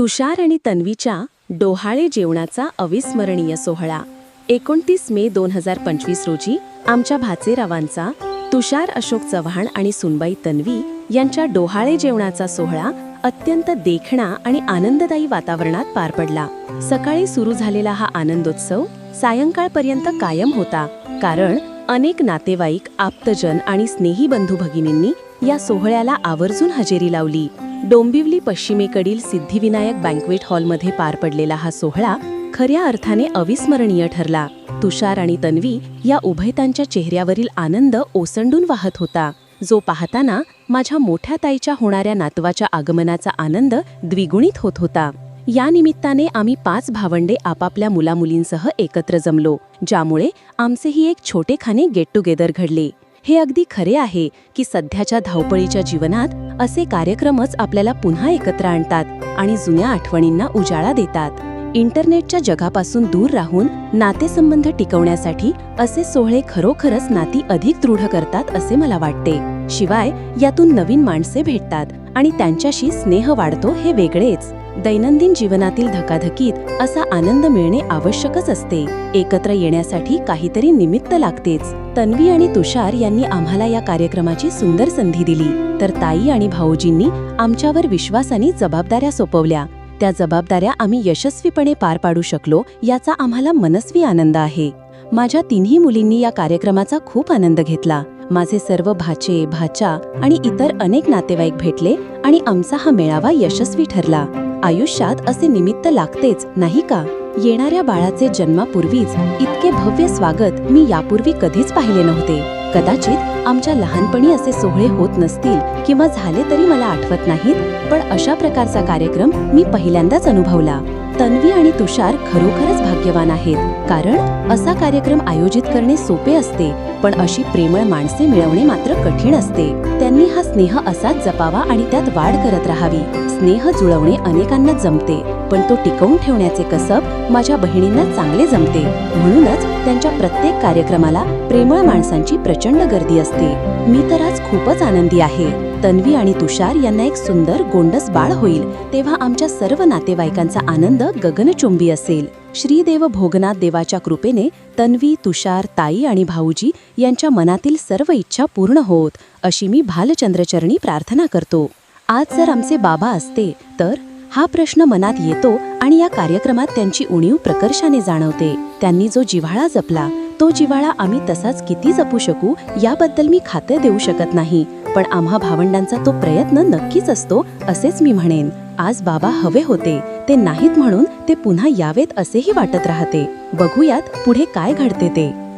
तुषार आणि तन्वीच्या डोहाळे जेवणाचा अविस्मरणीय सोहळा. एकोणतीस मे दोन हजार पंचवीस रोजी आमच्या भाचेरावांचा तुषार अशोक चव्हाण आणि सुनबाई तन्वी यांच्या डोहाळे जेवणाचा सोहळा अत्यंत देखणा आणि आनंददायी वातावरणात पार पडला. सकाळी सुरू झालेला हा आनंदोत्सव सायंकाळपर्यंत कायम होता. कारण अनेक नातेवाईक आप्तजन आणि स्नेही बंधू भगिनींनी या सोहळ्याला आवर्जून हजेरी लावली. डोंबिवली पश्चिमेकडील सिद्धिविनायक बँक्वेट हॉलमध्ये पार पडलेला हा सोहळा खऱ्या अर्थाने अविस्मरणीय ठरला. तुषार आणि तन्वी या उभयतांच्या चेहऱ्यावरील आनंद ओसंडून वाहत होता. जो पाहताना माझ्या मोठ्या ताईच्या होणाऱ्या नातवाच्या आगमनाचा आनंद द्विगुणित होत होता. या निमित्ताने आम्ही पाच भावंडे आपापल्या मुलामुलींसह एकत्र जमलो ज्यामुळे आमचेही एक छोटेखाने गेट टुगेदर घडले. हे अगदी खरे आहे की सध्याच्या धावपळीच्या जीवनात असे कार्यक्रमच आपल्याला पुन्हा एकत्र आणतात आणि जुन्या आठवणींना उजाळा देतात. इंटरनेटच्या जगापासून दूर राहून नातेसंबंध टिकवण्यासाठी असे सोहळे खरोखरच नाती अधिक दृढ करतात असे मला वाटते. शिवाय यातून नवीन माणसे भेटतात आणि त्यांच्याशी स्नेह वाढतो हे वेगळेच. दैनंदिन जीवनातील धकाधकीत असा आनंद मिळणे आवश्यकच असते. एकत्र येण्यासाठी काहीतरी निमित्त लागतेच. तन्वी आणि तुषार यांनी आम्हाला या कार्यक्रमाची सुंदर संधी दिली. तर ताई आणि भाऊजींनी आमच्यावर विश्वासाने जबाबदाऱ्या सोपवल्या. त्या जबाबदाऱ्या आम्ही यशस्वीपणे पार पाडू शकलो याचा आम्हाला मनस्वी आनंद आहे. माझ्या तिन्ही मुलींनी या कार्यक्रमाचा खूप आनंद घेतला. माझे सर्व भाचे भाचा आणि इतर अनेक नातेवाईक भेटले आणि आमचा हा मेळावा यशस्वी ठरला. आयुष्यात असे निमित्त लागतेच नाही का? येणाऱ्या बाळाचे जन्मापूर्वीच इतके भव्य स्वागत मी यापूर्वी कधीच पाहिले नव्हते. कदाचित आमच्या लहानपणी असे सोहळे होत नसतील किंवा झाले तरी मला आठवत नाहीत पण अशा प्रकारचा कार्यक्रम मी पहिल्यांदाच अनुभवला. तन्वी आणि तुषार खरोखरच भाग्यवान आहेत कारण असा कार्यक्रम आयोजित करणे सोपे असते पण अशी प्रेमळ माणसे मिळवणे मात्र कठीण असते. त्यांनी हा स्नेह असाच जपावा आणि त्यात वाढ करत राहावी. स्नेह जुळवणे अनेकांना जमते. पण तो टिकवून ठेवण्याचे कसब माझ्या बहिणींना चांगले जमते. म्हणूनच त्यांच्या प्रत्येक कार्यक्रमाला प्रेमळ माणसांची प्रचंड गर्दी असते. मी तर आज खूपच आनंदी आहे. तन्वी आणि तुषार यांना एक सुंदर गोंडस बाळ होईल तेव्हा आमच्या सर्व नातेवाईकांचा आनंद गगनचुंबी असेल. श्रीदेव भोगनाथ देवाच्या कृपेने तन्वी तुषार ताई आणि भाऊजी यांच्या मनातील सर्व इच्छा पूर्ण होत अशी मी भालचंद्रचरणी प्रार्थना करतो. आज जर आमचे बाबा असते तर हा प्रश्न मनात येतो आणि या कार्यक्रमात त्यांची उणीव प्रकर्षाने जाणवते. त्यांनी जो जिव्हाळा जपला तो जिव्हाळा आम्ही तसाच किती जपू शकू याबद्दल मी खाते देऊ शकत नाही पण आम्हा भावंडांचा तो प्रयत्न नक्कीच असतो असेच मी म्हणेन. आज बाबा हवे होते ते नाहीत म्हणून ते पुन्हा यावेत असेही वाटत राहते. बघूयात पुढे काय घडते ते.